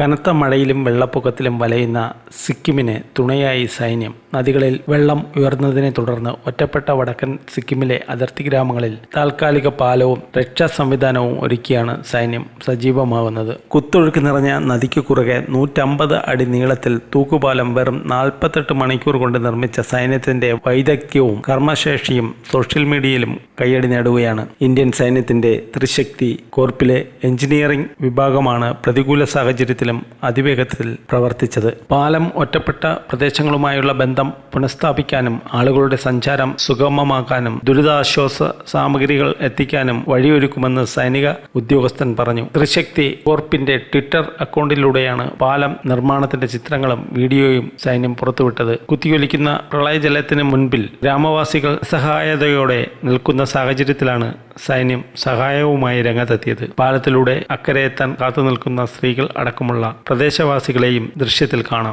കനത്ത മഴയിലും വെള്ളപ്പൊക്കത്തിലും വലയുന്ന സിക്കിമിന് തുണയായി സൈന്യം നദികളിൽ വെള്ളം ഉയർന്നതിനെ തുടർന്ന് ഒറ്റപ്പെട്ട വടക്കൻ സിക്കിമിലെ അതിർത്തി ഗ്രാമങ്ങളിൽ താൽക്കാലിക പാലവും രക്ഷാ സംവിധാനവും ഒരുക്കിയാണ് സൈന്യം സജീവമാകുന്നത് കുത്തൊഴുക്ക് നിറഞ്ഞ നദിക്ക് കുറുകെ നൂറ്റമ്പത് അടി നീളത്തിൽ തൂക്കുപാലം വെറും നാൽപ്പത്തെട്ട് മണിക്കൂർ കൊണ്ട് നിർമ്മിച്ച സൈന്യത്തിന്റെ വൈദഗ്ധ്യവും കർമ്മശേഷിയും സോഷ്യൽ മീഡിയയിലും കൈയടി നേടുകയാണ്. ഇന്ത്യൻ സൈന്യത്തിന്റെ ത്രിശക്തി കോർപ്പിലെ എഞ്ചിനീയറിംഗ് വിഭാഗമാണ് പ്രതികൂല സാഹചര്യത്തിലും അതിവേഗത്തിൽ പ്രവർത്തിച്ചത്. പാലം ഒറ്റപ്പെട്ട പ്രദേശങ്ങളുമായുള്ള ബന്ധം പുനഃസ്ഥാപിക്കാനും ആളുകളുടെ സഞ്ചാരം സുഗമമാക്കാനും ദുരിതാശ്വാസ സാമഗ്രികൾ എത്തിക്കാനും വഴിയൊരുക്കുമെന്ന് സൈനിക ഉദ്യോഗസ്ഥൻ പറഞ്ഞു. ത്രിശക്തി കോർപ്പിന്റെ ട്വിറ്റർ അക്കൗണ്ടിലൂടെയാണ് പാലം നിർമ്മാണത്തിന്റെ ചിത്രങ്ങളും വീഡിയോയും സൈന്യം പുറത്തുവിട്ടത്. കുത്തിയൊലിക്കുന്ന പ്രളയജലത്തിന് മുൻപിൽ ഗ്രാമവാസികൾ സഹായതയോടെ നിൽക്കുന്ന സാഹചര്യത്തിലാണ് സൈന്യം സഹായവുമായി രംഗത്തെത്തിയത്. പാലത്തിലൂടെ അക്കരെ എത്താൻ കാത്തുനിൽക്കുന്ന സ്ത്രീകൾ അടക്കമുള്ള പ്രദേശവാസികളെയും ദൃശ്യത്തിൽ കാണാം.